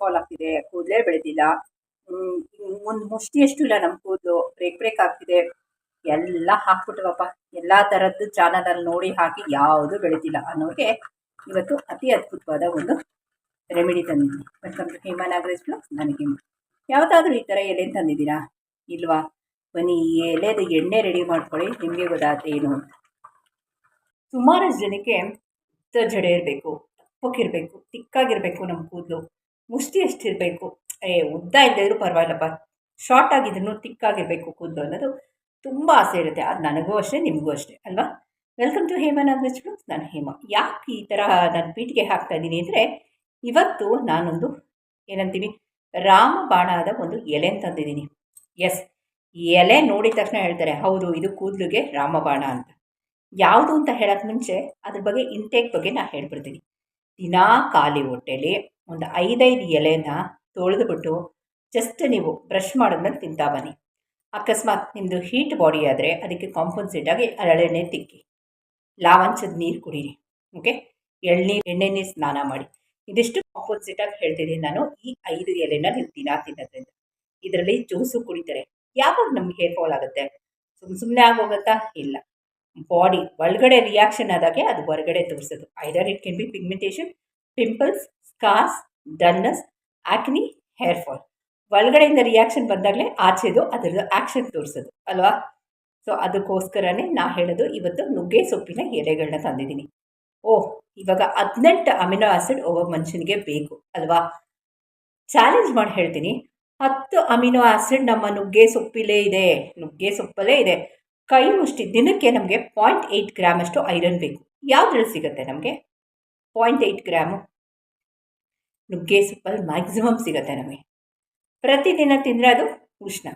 Fall ಆಗ್ತಿದೆ, ಕೂದಲೇ ಬೆಳೆದಿಲ್ಲ. ಒಂದು ಮುಷ್ಟಿಯಷ್ಟು ಇಲ್ಲ ನಮ್ಮ ಕೂದಲು, ಬ್ರೇಕ್ ಬ್ರೇಕ್ ಆಗ್ತಿದೆ. ಎಲ್ಲ ಹಾಕ್ಬಿಟ್ವಪ್ಪ. ಎಲ್ಲ ಥರದ್ದು ಚಾನಲಲ್ಲಿ ನೋಡಿ ಹಾಕಿ ಯಾವುದು ಬೆಳೀತಿಲ್ಲ ಅನ್ನೋರಿಗೆ ಇವತ್ತು ಅತಿ ಅದ್ಭುತವಾದ ಒಂದು ರೆಮಿಡಿ ತಂದಿದ್ದೀನಿ. ವೆಲ್ಕಮ್ ಟು ಬ್ಲಾಗ್ಸ್ ನನಗೆ ಯಾವುದಾದ್ರೂ ಈ ಥರ ಎಲೆ ತಂದಿದ್ದೀರಾ? ಇಲ್ವಾ? ಬನ್ನಿ, ಈ ಎಲೆದು ಎಣ್ಣೆ ರೆಡಿ ಮಾಡ್ಕೊಳ್ಳಿ. ನಿಮಗೆ ಗೊತ್ತಾಗುತ್ತೆ ಏನು ಅಂತ. ಸುಮಾರಷ್ಟು ಜನಕ್ಕೆ ಜಡೆ ಇರಬೇಕು, ತಪ್ಪಕ್ಕಿರಬೇಕು, ತಿಕ್ಕಾಗಿರಬೇಕು ನಮ್ಮ ಕೂದಲು. ಮುಷ್ಟಿ ಎಷ್ಟಿರಬೇಕು? ಏ, ಉದ್ದ ಇಲ್ಲದಿದ್ರೂ ಪರವಾಗಿಲ್ಲಪ್ಪ. ಶಾರ್ಟ್ ಆಗಿದ್ರು ತಿಕ್ಕಾಗಿರಬೇಕು ಕೂದಲು ಅನ್ನೋದು ತುಂಬ ಆಸೆ ಇರುತ್ತೆ. ಅದು ನನಗೂ ಅಷ್ಟೇ, ನಿಮಗೂ ಅಷ್ಟೇ, ಅಲ್ವಾ? ವೆಲ್ಕಮ್ ಟು ಹೇಮಾ ಬ್ಲಾಗ್ಸ್ ನಾನು ಹೇಮಾ. ಯಾಕೆ ಈ ಥರ ನಾನು ಪೀಠಿಗೆ ಹಾಕ್ತಾ ಇದ್ದೀನಿ ಅಂದರೆ, ಇವತ್ತು ನಾನೊಂದು ಏನಂತೀವಿ, ರಾಮ ಬಾಣದ ಒಂದು ಎಲೆ ತಂದಿದ್ದೀನಿ. ಎಸ್ ಎಲೆ ನೋಡಿದ ತಕ್ಷಣ ಹೇಳ್ತಾರೆ, ಹೌದು, ಇದು ಕೂದಲಿಗೆ ರಾಮಬಾಣ ಅಂತ. ಯಾವುದು ಅಂತ ಹೇಳೋಕ್ಕೆ ಮುಂಚೆ, ಅದ್ರ ಬಗ್ಗೆ ಇಂಟೇಕ್ ಬಗ್ಗೆ ನಾನು ಹೇಳ್ಬಿಡ್ತೀನಿ. ದಿನಾ ಖಾಲಿ ಹೊಟ್ಟೆಲಿ ಒಂದು ಐದೈದು ಎಲೆನ ತೊಳೆದುಬಿಟ್ಟು ಜಸ್ಟ್ ನೀವು ಬ್ರಷ್ ಮಾಡಿದ್ಮೇಲೆ ತಿಂತಾ ಬನ್ನಿ. ಅಕಸ್ಮಾತ್ ನಿಮ್ಮದು ಹೀಟ್ ಬಾಡಿ ಆದರೆ ಅದಕ್ಕೆ ಕಾಂಪನ್ಸೇಟಾಗಿ ಹರಳೆಣ್ಣೆ ತಿಕ್ಕಿ. ಲಾವಂಚದ ನೀರು ಕುಡೀರಿ ಓಕೆ ಎಳ್ನೀರು ಎಣ್ಣೆ ನೀರು ಸ್ನಾನ ಮಾಡಿ. ಇದಿಷ್ಟು ಕಾಂಪನ್ಸೇಟಾಗಿ ಹೇಳ್ತೀನಿ ನಾನು ಈ ಐದು ಎಲೆನ ನೀವು ದಿನ ತಿನ್ನೋದ್ರಿಂದ. ಇದರಲ್ಲಿ ಜ್ಯೂಸು ಕುಡಿತಾರೆ. ಯಾವಾಗ ನಮ್ಗೆ ಹೇರ್ ಫಾಲ್ ಆಗುತ್ತೆ? ಸುಮ್ಮ ಸುಮ್ಮನೆ ಆಗೋಗುತ್ತಾ? ಇಲ್ಲ. ಬಾಡಿ ಒಳಗಡೆ ರಿಯಾಕ್ಷನ್ ಆದಾಗೆ ಅದು ಹೊರಗಡೆ ತೋರಿಸೋದು. Either it can be pigmentation pimples scars dullness acne, hair fall. ಒಳಗಡೆಯಿಂದ ರಿಯಾಕ್ಷನ್ ಬಂದಾಗಲೇ ಆಚೆದು ಅದರದ್ದು ಆ್ಯಕ್ಷನ್ ತೋರಿಸೋದು, ಅಲ್ವಾ? ಸೊ ಅದಕ್ಕೋಸ್ಕರನೇ ನಾ ಹೇಳೋದು, ಇವತ್ತು ನುಗ್ಗೆ ಸೊಪ್ಪಿನ ಎಲೆಗಳನ್ನ ತಂದಿದ್ದೀನಿ. ಓಹ್ ಇವಾಗ ಹದಿನೆಂಟು ಅಮಿನೋ ಆಸಿಡ್ ಒಬ್ಬ ಮನುಷ್ಯನಿಗೆ ಬೇಕು, ಅಲ್ವಾ? ಚಾಲೆಂಜ್ ಮಾಡಿ ಹೇಳ್ತೀನಿ. ಹತ್ತು ಅಮಿನೋ ಆಸಿಡ್ ನಮ್ಮ ನುಗ್ಗೆ ಸೊಪ್ಪಿಲೇ ಇದೆ, ನುಗ್ಗೆ ಸೊಪ್ಪಲ್ಲೇ ಇದೆ. ಕೈ ಮುಷ್ಟಿ ದಿನಕ್ಕೆ ನಮಗೆ ಪಾಯಿಂಟ್ ಏಯ್ಟ್ ಗ್ರಾಮ್ ಅಷ್ಟು ಐರನ್ ಬೇಕು. ಯಾವುದ್ರಲ್ಲಿ ಸಿಗುತ್ತೆ ನಮಗೆ? Point eight gram. ನುಗ್ಗೆ ಸೊಪ್ಪಲ್ಲಿ ಮ್ಯಾಕ್ಸಿಮಮ್ ಸಿಗುತ್ತೆ ನಮಗೆ. ಪ್ರತಿದಿನ ತಿಂದರೆ ಅದು ಉಷ್ಣ.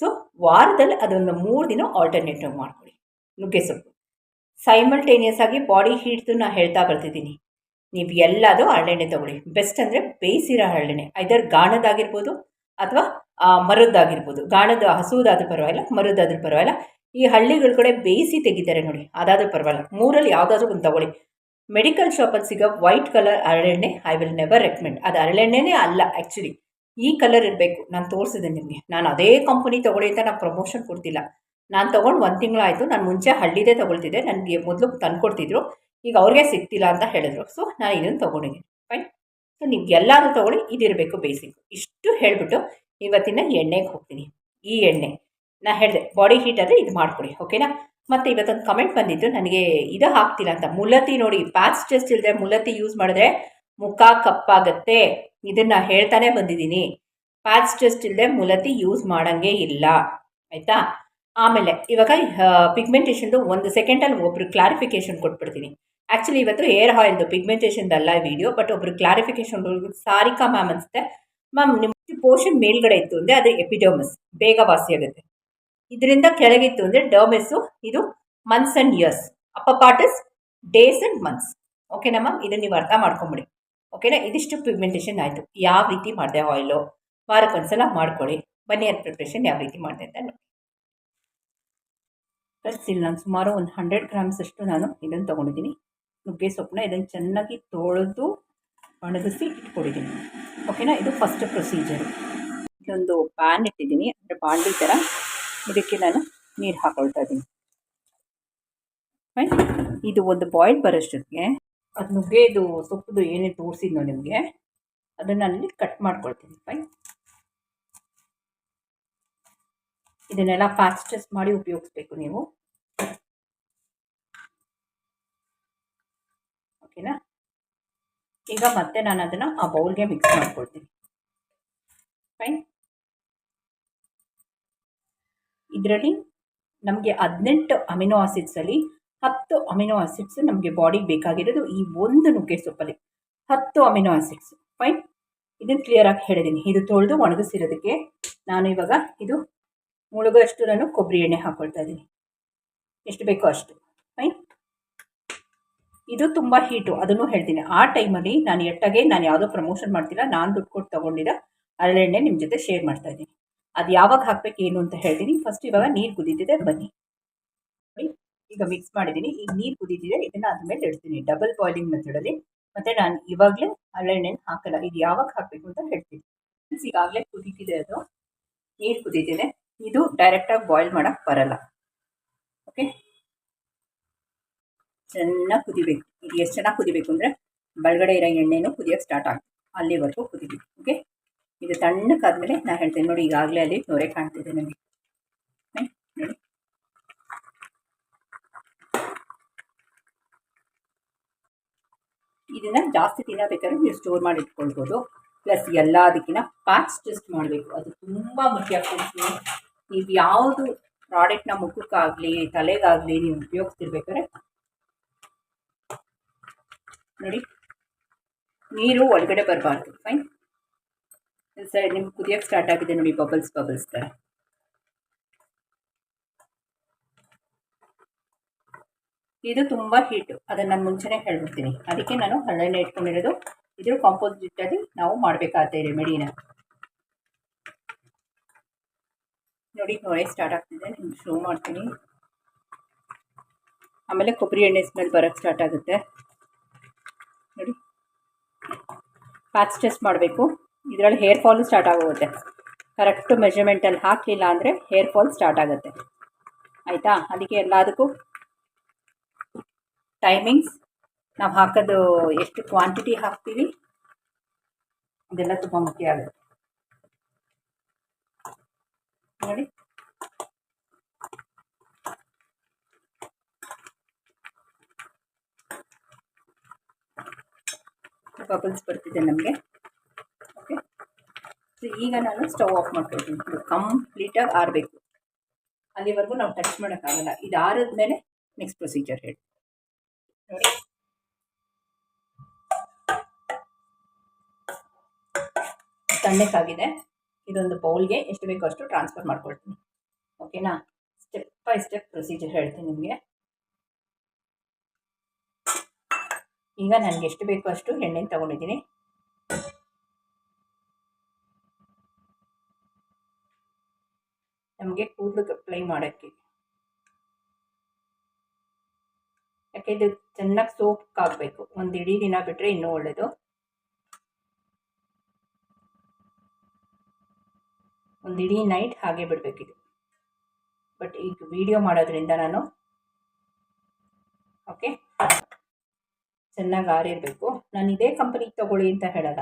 ಸೊ ವಾರದಲ್ಲಿ ಅದೊಂದು ಮೂರು ದಿನ ಆಲ್ಟರ್ನೇಟಿವ್ ಮಾಡ್ಕೊಳ್ಳಿ ನುಗ್ಗೆ ಸೊಪ್ಪು ಸೈಮಲ್ಟೇನಿಯಸ್ ಆಗಿ ಬಾಡಿ ಹೀಟ್ದು ನಾನು ಹೇಳ್ತಾ ಬರ್ತಿದ್ದೀನಿ. ನೀವು ಎಲ್ಲದೂ ಹರಳೆಣ್ಣೆ ತೊಗೊಳ್ಳಿ. ಬೆಸ್ಟ್ ಅಂದರೆ ಬೇಯಿಸಿರೋ ಹರಳೆಣ್ಣೆ. ಐದರ್ ಗಾಣದಾಗಿರ್ಬೋದು ಅಥವಾ ಮರದ್ದಾಗಿರ್ಬೋದು. ಗಾಣದ ಹಸುವುದಾದ್ರೂ ಪರವಾಗಿಲ್ಲ, ಮರದ್ದಾದ್ರೂ ಪರವಾಗಿಲ್ಲ. ಈ ಹಳ್ಳಿಗಳ ಕಡೆ ಬೇಯಿಸಿ ತೆಗಿತಾರೆ ನೋಡಿ. ಅದಾದರೂ ಪರವಾಗಿಲ್ಲ. ಮೂರಲ್ಲಿ ಯಾವುದಾದ್ರೂ ಒಂದು ತಗೊಳ್ಳಿ. ಮೆಡಿಕಲ್ ಶಾಪಲ್ಲಿ ಸಿಗೋ ವೈಟ್ ಕಲರ್ ಹರಳೆಣ್ಣೆ ಐ ವಿಲ್ ನೆವರ್ ರೆಕಮೆಂಡ್ ಅದು ಹರಳೆಣ್ಣೆನೇ ಅಲ್ಲ ಆ್ಯಕ್ಚುಲಿ ಈ ಕಲರ್ ಇರಬೇಕು. ನಾನು ತೋರಿಸಿದೆ ನಿಮಗೆ. ನಾನು ಅದೇ ಕಂಪನಿ ತೊಗೊಳ್ಳಿ ಅಂತ ನಾನು ಪ್ರಮೋಷನ್ ಕೊಡ್ತಿಲ್ಲ. ನಾನು ತೊಗೊಂಡು ಒಂದು ತಿಂಗಳಾಯಿತು. ನಾನು ಮುಂಚೆ ಹಳ್ಳಿದೇ ತೊಗೊಳ್ತಿದ್ದೆ. ನನಗೆ ಮೊದಲು ತಂದುಕೊಡ್ತಿದ್ರು. ಈಗ ಅವ್ರಿಗೆ ಸಿಗ್ತಿಲ್ಲ ಅಂತ ಹೇಳಿದ್ರು. ಸೊ ನಾನು ಇದನ್ನು ತೊಗೊಂಡಿದ್ದೀನಿ ಫೈನ್ ಸೊ ನೀವು ಎಲ್ಲಾದರೂ ತೊಗೊಳ್ಳಿ. ಇದಿರಬೇಕು ಬೇಸಿಕ್ ಇಷ್ಟು ಹೇಳಿಬಿಟ್ಟು ಇವತ್ತಿನ ಎಣ್ಣೆಗೆ ಹೋಗ್ತೀನಿ. ಈ ಎಣ್ಣೆ. ನಾನು ಹೇಳಿದೆ ಬಾಡಿ ಹೀಟ್ ಆದರೆ ಇದು ಮಾಡಿಕೊಡಿ ಓಕೆನಾ ಮತ್ತು ಇವತ್ತೊಂದು ಕಮೆಂಟ್ ಬಂದಿತ್ತು ನನಗೆ ಇದು ಹಾಕ್ತಿಲ್ಲ ಅಂತ. ಮುಲತಿ ನೋಡಿ ಪ್ಯಾಚ್ ಟೆಸ್ಟ್ ಇಲ್ಲದೆ ಮುಲತಿ ಯೂಸ್ ಮಾಡಿದ್ರೆ ಮುಖ ಕಪ್ಪಾಗತ್ತೆ. ಇದನ್ನು ಹೇಳ್ತಾನೆ ಬಂದಿದ್ದೀನಿ. ಪ್ಯಾಚ್ ಟೆಸ್ಟ್ ಇಲ್ಲದೆ ಮುಲತಿ ಯೂಸ್ ಮಾಡೋಂಗೆ ಇಲ್ಲ. ಆಯಿತಾ? ಆಮೇಲೆ ಇವಾಗ ಪಿಗ್ಮೆಂಟೇಷನ್ದು ಒಂದು ಸೆಕೆಂಡಲ್ಲಿ ಒಬ್ರು ಕ್ಲಾರಿಫಿಕೇಷನ್ ಕೊಟ್ಬಿಡ್ತೀನಿ. ಆ್ಯಕ್ಚುಲಿ ಇವತ್ತು ಏರ್ ಆಯಿಲ್ದು ಪಿಗ್ಮೆಂಟೇಷನ್ದಲ್ಲ ವಿಡಿಯೋ ಬಟ್ ಒಬ್ರು ಕ್ಲಾರಿಫಿಕೇಷನ್ ಸಾರಿಕಾ ಮ್ಯಾಮ್ ಅನಿಸುತ್ತೆ. ಮ್ಯಾಮ್ ನಿಮ್ಮ ಪೋರ್ಷನ್ ಮೇಲ್ಗಡೆ ಇತ್ತು ಅಂದರೆ ಅದು ಎಪಿಡೋಮಸ್ ಬೇಗ ವಾಸಿಯಾಗುತ್ತೆ ಇದರಿಂದ ಕೆಳಗಿತ್ತು ಅಂದರೆ ಡರ್ಮೆಸ್ಸು ಇದು months and years upper part is days and months ಓಕೆನಾ ಮ್ಯಾಮ್ ಇದನ್ನು ನೀವು ಅರ್ಥ ಮಾಡ್ಕೊಂಬಿಡಿ. ಓಕೆನಾ ಇದಿಷ್ಟು ಪಿಗ್ಮೆಂಟೇಷನ್ ಆಯಿತು. ಯಾವ ರೀತಿ ಮಾಡಿದೆ ಆಯಿಲು ವಾರಕ್ಕೊಂದ್ಸಲ ಮಾಡ್ಕೊಳ್ಳಿ. ಬನ್ನಿ ಅದು ಪ್ರಿಪ್ರೇಷನ್ ಯಾವ ರೀತಿ ಮಾಡಿದೆ ಅಂತ ನೋಡಿ. ಫಸ್ಟ್ ಇಲ್ಲಿ ನಾನು ಸುಮಾರು ಒಂದು ಹಂಡ್ರೆಡ್ ಗ್ರಾಮ್ಸ್ ಅಷ್ಟು ನಾನು ಇದನ್ನು ತೊಗೊಂಡಿದ್ದೀನಿ. ನುಗ್ಗೆ ಸೊಪ್ಪನ್ನ ಇದನ್ನು ಚೆನ್ನಾಗಿ ತೊಳೆದು ಒಣಗಿಸಿ ಇಟ್ಕೊಂಡಿದ್ದೀನಿ. ಓಕೆನಾ ಇದು ಫಸ್ಟ್ ಪ್ರೊಸೀಜರು ಇದೊಂದು ಪ್ಯಾನ್ ಇಟ್ಟಿದ್ದೀನಿ. ಅಂದರೆ ಬಾಂಡ್ಲಿ ಥರ ಇದಕ್ಕೆ ನಾನು ನೀರು ಹಾಕೊಳ್ತಾ ಇದ್ದೀನಿ ಫೈನ್ ಇದು ಒಂದು ಬಾಯ್ಲ್ ಬರೋಷ್ಟೊತ್ತಿಗೆ ಅದು ನುಗ್ಗೆದು ಸೊಪ್ಪುದು ಏನೇ ತೋರಿಸಿದ್ನೋ ನಿಮಗೆ. ಅದನ್ನು ಅಲ್ಲಿ ಕಟ್ ಮಾಡ್ಕೊಳ್ತೀನಿ. ಫೈನ್ ಇದನ್ನೆಲ್ಲ ಫಾಸ್ಟೆಸ್ಟ್ ಮಾಡಿ ಉಪಯೋಗಿಸ್ಬೇಕು ನೀವು. ಓಕೆನಾ ಈಗ ಮತ್ತೆ ನಾನು ಅದನ್ನು ಆ ಬೌಲ್ಗೆ ಮಿಕ್ಸ್ ಮಾಡ್ಕೊಳ್ತೀನಿ. ಫೈನ್ ಇದರಲ್ಲಿ ನಮಗೆ ಹದಿನೆಂಟು ಅಮಿನೋ ಆಸಿಡ್ಸಲ್ಲಿ ಹತ್ತು ಅಮಿನೋ ಆಸಿಡ್ಸ್ ನಮಗೆ ಬಾಡಿಗೆ ಬೇಕಾಗಿರೋದು ಈ ಒಂದು ನುಗ್ಗೆ ಸೊಪ್ಪಲ್ಲಿ. ಹತ್ತು ಅಮಿನೋ ಆಸಿಡ್ಸ್ ಫೈನ್ ಇದನ್ನು ಕ್ಲಿಯರಾಗಿ ಹೇಳಿದ್ದೀನಿ ಇದು ತೊಳೆದು ಒಣಗಿಸಿರೋದಕ್ಕೆ ನಾನು ಇವಾಗ ಇದು ಮುಳುಗಷ್ಟು ನಾನು ಕೊಬ್ಬರಿ ಎಣ್ಣೆ ಹಾಕ್ಕೊಳ್ತಾ ಇದ್ದೀನಿ ಎಷ್ಟು ಬೇಕೋ ಅಷ್ಟು. ಫೈನ್ ಇದು ತುಂಬ ಹೀಟು ಅದನ್ನು ಹೇಳ್ತೀನಿ. ಆ ಟೈಮಲ್ಲಿ ನಾನು ಎಟ್ಟಾಗೆ ನಾನು ಯಾವುದೋ ಪ್ರಮೋಷನ್ ಮಾಡ್ತಿಲ್ಲ, ನಾನು ದುಡ್ಡು ಕೊಟ್ಟು ತೊಗೊಂಡಿದ್ದ ಹರಳೆಣ್ಣೆ ನಿಮ್ಮ ಜೊತೆ ಶೇರ್ ಮಾಡ್ತಾ ಇದ್ದೀನಿ ಅದು ಯಾವಾಗ ಹಾಕ್ಬೇಕು ಏನು ಅಂತ ಹೇಳ್ತೀನಿ. ಫಸ್ಟ್ ಇವಾಗ ನೀರು ಕುದೀತಿದೆ ಬನ್ನಿ. ಈಗ ಮಿಕ್ಸ್ ಮಾಡಿದ್ದೀನಿ. ಈಗ ನೀರು ಕುದೀತಿದೆ, ಇದನ್ನು ಅದ್ಮೇಲೆ ಇಡ್ತೀನಿ. ಡಬಲ್ ಬಾಯ್ಲಿಂಗ್ ಮೆಥಡಲ್ಲಿ ಮತ್ತು ನಾನು ಇವಾಗಲೇ ಹರಳೆಣ್ಣೆನ ಹಾಕಲ್ಲ, ಇದು ಯಾವಾಗ ಹಾಕಬೇಕು ಅಂತ ಹೇಳ್ತೀನಿ. ಈಗಾಗಲೇ ಕುದೀತಿದೆ ಅದು. ನೀರು ಕುದೀತಿದೆ. ಇದು ಡೈರೆಕ್ಟಾಗಿ ಬಾಯ್ಲ್ ಮಾಡೋಕ್ಕೆ ಬರಲ್ಲ. ಓಕೆ ಚೆನ್ನಾಗಿ ಕುದಿಬೇಕು. ಇದು ಎಷ್ಟು ಚೆನ್ನಾಗಿ ಕುದಿಬೇಕು ಅಂದರೆ, ಬಳಗಡೆ ಇರೋ ಎಣ್ಣೆನೂ ಕುದಿಯೋಕ್ಕೆ ಸ್ಟಾರ್ಟ್ ಆಗುತ್ತೆ. ಅಲ್ಲಿವರೆಗೂ ಕುದಿಬೇಕು. ಓಕೆ ಇದು ತಣ್ಣಕ್ಕಾದ್ಮೇಲೆ ನಾನು ಹೇಳ್ತೇನೆ ನೋಡಿ, ಈಗಾಗಲೇ ಅಲ್ಲಿ ನೋರೆ ಕಾಣ್ತಿದೆ ನನಗೆ ನೋಡಿ. ಇದನ್ನು ಜಾಸ್ತಿ ದಿನ ಬೇಕಾದ್ರೆ ನೀವು ಸ್ಟೋರ್ ಮಾಡಿ ಇಟ್ಕೊಳ್ಬೋದು. ಪ್ಲಸ್ ಎಲ್ಲದಕ್ಕಿಂತ ಪ್ಯಾಚ್ ಟೆಸ್ಟ್ ಮಾಡಬೇಕು. ಅದು ತುಂಬ ಮುಖ್ಯ ನೀವು ಯಾವುದು ಪ್ರಾಡಕ್ಟ್ನ ಮುಖಕ್ಕಾಗಲಿ, ತಲೆಗಾಗಲಿ ನೀವು ಉಪಯೋಗಿಸ್ತಿರ್ಬೇಕಾದ್ರೆ ನೋಡಿ. ನೀರು ಒಳಗಡೆ ಬರಬಾರ್ದು. ಫೈನ್ ಸರಿ, ನಿಮ್ಗೆ ಕುದಿಯೋಕ್ಕೆ ಸ್ಟಾರ್ಟ್ ಆಗಿದೆ ನೋಡಿ ಬಬಲ್ಸ್ ಬಬಲ್ಸ್ ಥರ ಇದು ತುಂಬ ಹೀಟು ಅದನ್ನು ನಾನು ಮುಂಚೆನೇ ಹೇಳ್ಬಿಡ್ತೀನಿ. ಅದಕ್ಕೆ ನಾನು ಹಳ್ಳೆಣ್ಣೆ ಇಟ್ಕೊಂಡಿರೋದು. ಇದ್ರ ಕಾಂಪೋಸಿಟಲ್ಲಿ ನಾವು ಮಾಡಬೇಕಾದ ರೆಮಿಡಿನ ನೋಡಿ ಹೊಳೆ ಸ್ಟಾರ್ಟ್ ಆಗ್ತಿದೆ. ನಿಮ್ಗೆ ಶೋ ಮಾಡ್ತೀನಿ. ಆಮೇಲೆ ಕೊಬ್ಬರಿ ಎಣ್ಣೆ ಸ್ಮೆಲ್ ಬರೋಕ್ಕೆ ಸ್ಟಾರ್ಟ್ ಆಗುತ್ತೆ. ನೋಡಿ. ಪ್ಯಾಚ್ ಟೆಸ್ಟ್ ಮಾಡಬೇಕು. ಇದರಲ್ಲಿ ಹೇರ್ ಫಾಲ್ ಸ್ಟಾರ್ಟ್ ಆಗೋಗುತ್ತೆ. ಕರೆಕ್ಟ್ ಮೆಜರ್ಮೆಂಟಲ್ಲಿ ಹಾಕಲಿಲ್ಲ ಅಂದರೆ ಹೇರ್ ಫಾಲ್ ಸ್ಟಾರ್ಟ್ ಆಗುತ್ತೆ. ಆಯಿತಾ? ಅದಕ್ಕೆ ಎಲ್ಲದಕ್ಕೂ ಟೈಮಿಂಗ್ಸ್ ನಾವು ಹಾಕೋದು ಎಷ್ಟು ಕ್ವಾಂಟಿಟಿ ಹಾಕ್ತೀವಿ? ಇದೆಲ್ಲ ತುಂಬ ಮುಖ್ಯ ಆಗುತ್ತೆ. ನೋಡಿ. ಬಬಲ್ಸ್ ಬರ್ತಿದೆ ನಮಗೆ. ಈಗ ನಾನು ಸ್ಟವ್ ಆಫ್ ಮಾಡ್ಕೊಳ್ತೀನಿ. ಕಂಪ್ಲೀಟಾಗಿ ಆರಬೇಕು. ಅಲ್ಲಿವರೆಗೂ ನಾವು ಟಚ್ ಮಾಡೋಕ್ಕಾಗಲ್ಲ. ಇದು ಆರಿದ್ಮೇಲೆ ನೆಕ್ಸ್ಟ್ ಪ್ರೊಸೀಜರ್ ಹೇಳಿ. ನೋಡಿ. ತಣ್ಣಕ್ಕಾಗಿದೆ. ಇದೊಂದು ಬೌಲ್ಗೆ ಎಷ್ಟು ಬೇಕೋ ಅಷ್ಟು ಟ್ರಾನ್ಸ್ಫರ್ ಮಾಡ್ಕೊಳ್ತೀನಿ. ಓಕೆನಾ ಸ್ಟೆಪ್ ಬೈ ಸ್ಟೆಪ್ ಪ್ರೊಸೀಜರ್ ಹೇಳ್ತೀನಿ ನಿಮಗೆ. ಈಗ ನನಗೆ ಎಷ್ಟು ಬೇಕೋ ಅಷ್ಟು ಎಣ್ಣೆ ತಗೊಂಡಿದ್ದೀನಿ. ನಮಗೆ ಕೂದಲಿಗೆ ಅಪ್ಲೈ ಮಾಡೋಕ್ಕೆ. ಯಾಕೆ ಇದು ಚೆನ್ನಾಗಿ ಸೋಪ್ ಹಾಕಬೇಕು ಒಂದು ಇಡೀ ದಿನ ಬಿಟ್ಟರೆ ಇನ್ನೂ ಒಳ್ಳೆಯದು ಒಂದು ಇಡೀ ನೈಟ್ ಹಾಗೆ ಬಿಡಬೇಕಿದು ಬಟ್ ಈಗ ವಿಡಿಯೋ ಮಾಡೋದ್ರಿಂದ ನಾನು ಓಕೆ ಚೆನ್ನಾಗಿ ಆರಿರಬೇಕು. ನಾನು ಇದೇ ಕಂಪನಿಗೆ ತಗೊಳ್ಳಿ ಅಂತ ಹೇಳಲ್ಲ.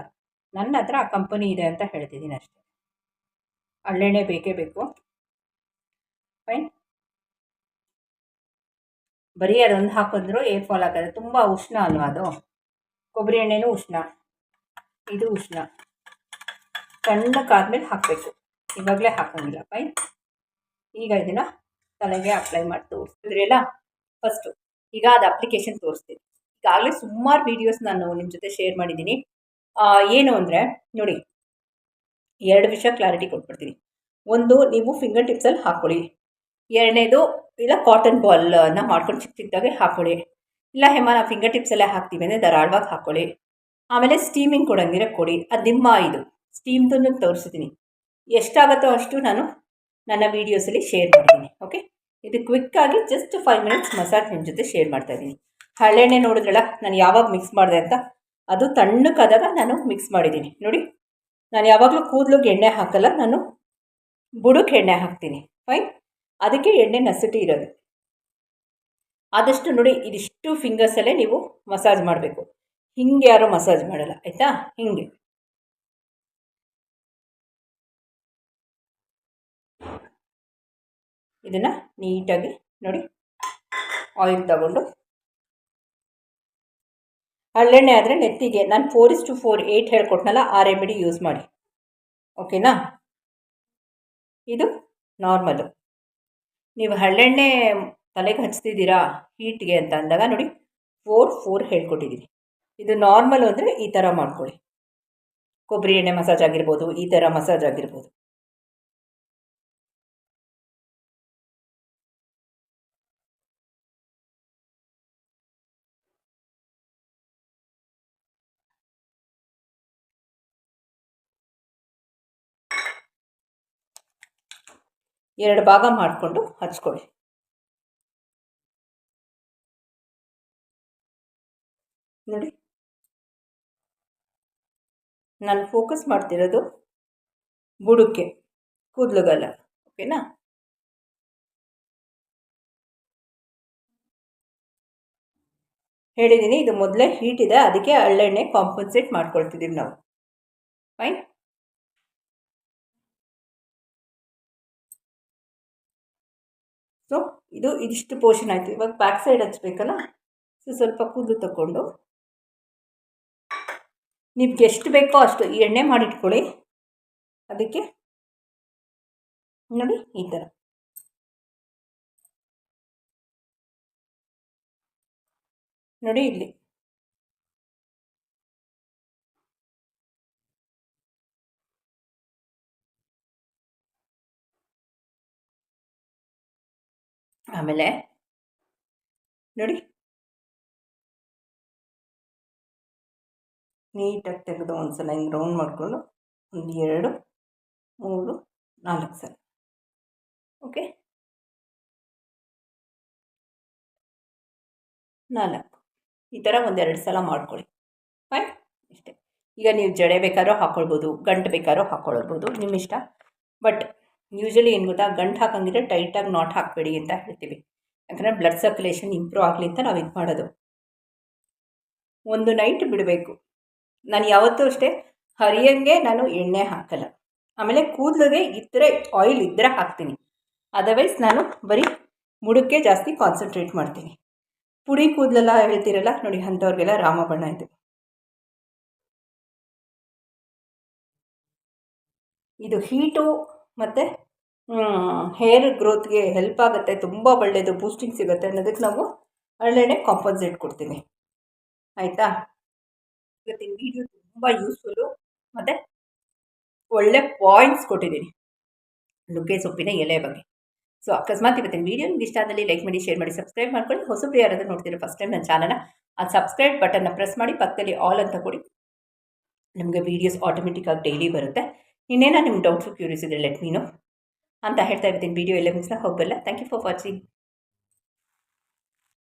ನನ್ನ ಹತ್ರ ಆ ಕಂಪನಿ ಇದೆ ಅಂತ ಹೇಳ್ತಿದ್ದೀನಿ ಅಷ್ಟೇ. ಹಳ್ಳೆಣ್ಣೆ ಬೇಕೇ ಬೇಕು. ಫೈನ್ ಬರೀ ಅದೊಂದು ಹಾಕಿದ್ರು ಏರ್ ಫಾಲ್ ಆಗೋದು ತುಂಬ ಉಷ್ಣ ಅಲ್ವಾ ಅದು? ಕೊಬ್ಬರಿ ಎಣ್ಣೆನೂ ಉಷ್ಣ. ಇದು ಉಷ್ಣ. ತಣ್ಣಕ್ಕಾದ್ಮೇಲೆ ಹಾಕಬೇಕು. ಇವಾಗಲೇ ಹಾಕೋಂಗಿಲ್ಲ ಫೈನ್ ಈಗ ಇದನ್ನು ತಲೆಗೆ ಅಪ್ಲೈ ಮಾಡಿ ತೋರಿಸಿದ್ರಲ್ಲ ಫಸ್ಟು ಈಗ ಅದು ಅಪ್ಲಿಕೇಶನ್ ತೋರಿಸ್ತೀನಿ. ಈಗಾಗಲೇ ಸುಮಾರು ವೀಡಿಯೋಸ್ ನಾನು ನಿಮ್ಮ ಜೊತೆ ಶೇರ್ ಮಾಡಿದ್ದೀನಿ. ಏನು ಅಂದರೆ, ನೋಡಿ, ಎರಡು ವಿಷಯ ಕ್ಲಾರಿಟಿ ಕೊಟ್ಬಿಡ್ತೀನಿ. ಒಂದು, ನೀವು ಫಿಂಗರ್ ಟಿಪ್ಸಲ್ಲಿ ಹಾಕ್ಕೊಳ್ಳಿ ಎರಡನೇದು ಇಲ್ಲ ಕಾಟನ್ ಬಾಲನ್ನ ಮಾಡ್ಕೊಂಡು ಚಿಕ್ಕ ಚಿಕ್ಕದಾಗೆ ಹಾಕೊಳ್ಳಿ. ಇಲ್ಲ ಹೆಮ್ಮ ನಾವು ಫಿಂಗರ್ ಟಿಪ್ಸಲ್ಲೇ ಹಾಕ್ತೀವಿ ಅಂದರೆ ಧಾರಾಳವಾಗಿ ಹಾಕೊಳ್ಳಿ. ಆಮೇಲೆ ಸ್ಟೀಮಿಂಗ್ ಕೊಡಂಗಿರ ಕೊಡಿ. ಅದು ನಿಮ್ಮ ಇದು ಸ್ಟೀಮ್ದು ತೋರಿಸಿದ್ದೀನಿ ಎಷ್ಟಾಗುತ್ತೋ ಅಷ್ಟು ನಾನು ನನ್ನ ವೀಡಿಯೋಸಲ್ಲಿ ಶೇರ್ ಮಾಡ್ತೀನಿ ಓಕೆ ಇದು ಕ್ವಿಕ್ಕಾಗಿ ಜಸ್ಟ್ ಫೈವ್ ಮಿನಿಟ್ಸ್ ಮಸಾಜ್ ನಿಮ್ಮ ಜೊತೆ ಶೇರ್ ಮಾಡ್ತಾ ಹಳೆಣ್ಣೆ ನೋಡಿದ್ರಲ್ಲ, ನಾನು ಯಾವಾಗ ಮಿಕ್ಸ್ ಮಾಡಿದೆ ಅಂತ? ಅದು ತಣ್ಣಕ್ಕಾದಾಗ ನಾನು ಮಿಕ್ಸ್ ಮಾಡಿದ್ದೀನಿ ನೋಡಿ, ನಾನು ಯಾವಾಗಲೂ ಕೂದಲು ಎಣ್ಣೆ ಹಾಕಲ್ಲ, ನಾನು ಬುಡಕ್ಕೆ ಎಣ್ಣೆ ಹಾಕ್ತೀನಿ. ಫೈನ್ ಅದಕ್ಕೆ ಎಣ್ಣೆ ನಸಿಟಿ ಇರೋದು. ಆದಷ್ಟು ನೋಡಿ ಇದಿಷ್ಟು ಫಿಂಗರ್ಸಲ್ಲೇ ನೀವು ಮಸಾಜ್ ಮಾಡಬೇಕು. ಹಿಂಗೆ ಯಾರೂ ಮಸಾಜ್ ಮಾಡಲ್ಲ, ಆಯಿತಾ? ಹಿಂಗೆ. ಇದನ್ನು ನೀಟಾಗಿ ನೋಡಿ ಆಯಿಲ್ ತಗೊಂಡು. ಹಳ್ಳೆಣ್ಣೆ ಆದರೆ ನೆತ್ತಿಗೆ, ನಾನು four is to four eight ಹೇಳ್ಕೊಟ್ನಲ್ಲ, ಆ ರೆಮಿಡಿ ಯೂಸ್ ಮಾಡಿ. ಓಕೆನಾ ಇದು ನಾರ್ಮಲು ನೀವು ಹಳ್ಳೆಣ್ಣೆ ತಲೆಗೆ ಹಚ್ತಿದ್ದೀರಾ ಹೀಟ್ಗೆ ಅಂತ ಅಂದಾಗ ನೋಡಿ ಫೋರ್ ಫೋರ್ ಹೇಳ್ಕೊಟ್ಟಿದ್ದೀನಿ ಇದು ನಾರ್ಮಲ್ ಅಂದರೆ ಈ ಥರ ಮಾಡ್ಕೊಳ್ಳಿ. ಕೊಬ್ಬರಿ ಎಣ್ಣೆ ಮಸಾಜ್ ಆಗಿರ್ಬೋದು, ಈ ಥರ ಮಸಾಜ್ ಆಗಿರ್ಬೋದು. ಎರಡು ಭಾಗ ಮಾಡಿಕೊಂಡು ಹಚ್ಕೊಳ್ಳಿ. ನೋಡಿ. ನಾನು ಫೋಕಸ್ ಮಾಡ್ತಿರೋದು ಬುಡಕ್ಕೆ ಕೂದಲುಗಲ್ಲ ಓಕೆನಾ ಹೇಳಿದ್ದೀನಿ ಇದು ಮೊದಲೇ ಹೀಟ್ ಇದೆ, ಅದಕ್ಕೆ ಹಳ್ಳೆಣ್ಣೆ ಕಾಂಪನ್ಸೇಟ್ ಮಾಡ್ಕೊಳ್ತಿದ್ದೀವಿ ನಾವು. ಫೈನ್ ಇದು ಇದಿಷ್ಟು ಪೋರ್ಷನ್ ಆಯಿತು. ಇವಾಗ ಬ್ಯಾಕ್ ಸೈಡ್ ಹಚ್ಬೇಕಲ್ಲ? ಸೊ ಸ್ವಲ್ಪ ಕೂದಲು ತಗೊಂಡು. ನಿಮ್ಗೆ ಎಷ್ಟು ಬೇಕೋ ಅಷ್ಟು ಈ ಎಣ್ಣೆ ಮಾಡಿಟ್ಕೊಳ್ಳಿ. ಅದಕ್ಕೆ ನೋಡಿ, ಈ ಥರ. ನೋಡಿ ಇಲ್ಲಿ. ಆಮೇಲೆ ನೋಡಿ. ನೀಟಾಗಿ ತೆಗೆದು ಒಂದು ಸಲ ಹಿಂಗೆ ರೌಂಡ್ ಮಾಡಿಕೊಂಡು ಒಂದು ಎರಡು, ಮೂರು, ನಾಲ್ಕು ಸಲ. ಓಕೆ ನಾಲ್ಕು. ಈ ಥರ ಒಂದೆರಡು ಸಲ ಮಾಡ್ಕೊಳ್ಳಿ. ಫೈನ್ ಇಷ್ಟೇ. ಈಗ ನೀವು ಜಡೆ ಬೇಕಾದ್ರೂ ಹಾಕ್ಕೊಳ್ಬೋದು, ಗಂಟು ಬೇಕಾದ್ರೂ ಹಾಕ್ಕೊಳ್ಬೋದು ನಿಮ್ಮ ಇಷ್ಟ ಬಟ್ ಯೂಶ್ವಲಿ ಏನು ಗೊತ್ತಾ? ಗಂಟು ಹಾಕಂಗಿದ್ರೆ ಟೈಟಾಗಿ ನಾಟ್ ಹಾಕಬೇಡಿ ಅಂತ ಹೇಳ್ತೀವಿ. ಯಾಕಂದರೆ ಬ್ಲಡ್ ಸರ್ಕ್ಯುಲೇಷನ್ ಇಂಪ್ರೂವ್ ಆಗಲಿ ಅಂತ ನಾವು ಇದು ಮಾಡೋದು. ಒಂದು ನೈಟ್ ಬಿಡಬೇಕು. ನಾನು ಯಾವತ್ತೂ ಅಷ್ಟೇ ಹರಿಯಂಗೆ ನಾನು ಎಣ್ಣೆ ಹಾಕಲ್ಲ. ಆಮೇಲೆ ಕೂದಲಿಗೆ ಇದ್ದರೆ ಆಯಿಲ್ ಇದ್ದರೆ ಹಾಕ್ತೀನಿ. ಅದರ್ವೈಸ್ ನಾನು ಬರೀ ಮುಡುಕ್ಕೆ ಜಾಸ್ತಿ ಕಾನ್ಸಂಟ್ರೇಟ್ ಮಾಡ್ತೀನಿ. ಪುಡಿ ಕೂದಲೆಲ್ಲ ಹೇಳ್ತೀರಲ್ಲ? ನೋಡಿ ಅಂಥವ್ರಿಗೆಲ್ಲ ರಾಮಬಣ್ಣ ಇದು. ಇದು ಹೀಟು ಮತ್ತು ಹೇರ್ ಗ್ರೋತ್ಗೆ ಹೆಲ್ಪ್ ಆಗುತ್ತೆ, ತುಂಬ ಒಳ್ಳೆಯದು ಬೂಸ್ಟಿಂಗ್ ಸಿಗುತ್ತೆ ಅನ್ನೋದಕ್ಕೆ ನಾವು ಹರಳೆಣ್ಣೆ ಕಾಂಪನ್ಸೇಟ್ ಕೊಡ್ತೀನಿ ಆಯಿತಾ? ಇವತ್ತಿನ ವಿಡಿಯೋ ತುಂಬ ಯೂಸ್ಫುಲ್ಲು ಮತ್ತು ಒಳ್ಳೆ ಪಾಯಿಂಟ್ಸ್ ಕೊಟ್ಟಿದ್ದೀನಿ. ನುಗ್ಗೆ ಸೊಪ್ಪಿನ ಎಲೆ ಬಗ್ಗೆ. ಸೊ ಅಕಸ್ಮಾತ್ ಇವತ್ತಿನ ವೀಡಿಯೋ ನಿಮ್ಗೆ ಇಷ್ಟ ಆದಲ್ಲಿ ಲೈಕ್ ಮಾಡಿ ಶೇರ್ ಮಾಡಿ ಸಬ್ಸ್ಕ್ರೈಬ್ ಮಾಡ್ಕೊಳ್ಳಿ. ಹೊಸಬ್ರು ಯಾರಾದರೂ ನೋಡ್ತೀರೋ ಫಸ್ಟ್ ಟೈಮ್ ನನ್ನ ಚಾನಲ್ನ ಆ ಸಬ್ಸ್ಕ್ರೈಬ್ ಬಟನ್ನ ಪ್ರೆಸ್ ಮಾಡಿ, ಪಕ್ಕದಲ್ಲಿ ಆಲ್ ಅಂತ ಕೊಡಿ, ನಿಮಗೆ ವೀಡಿಯೋಸ್ ಆಟೋಮೆಟಿಕ್ಕಾಗಿ ಡೈಲಿ ಬರುತ್ತೆ. ಇನ್ನೇನೋ ನಿಮ್ಮ ಡೌಟ್ಸು ಕ್ಯೂರಿಯಸ್ ಇದೆ ಲೆಟ್ ಮೀನು ಅಂತ ಹೇಳ್ತಾ ಇರ್ತೀನಿ. ವಿಡಿಯೋ ಎಲ್ಲ ಮುಗಿಸ್ತಾ ಹೋಗಲ್ಲ ಥ್ಯಾಂಕ್ ಯು ಫಾರ್ ವಾಚಿಂಗ್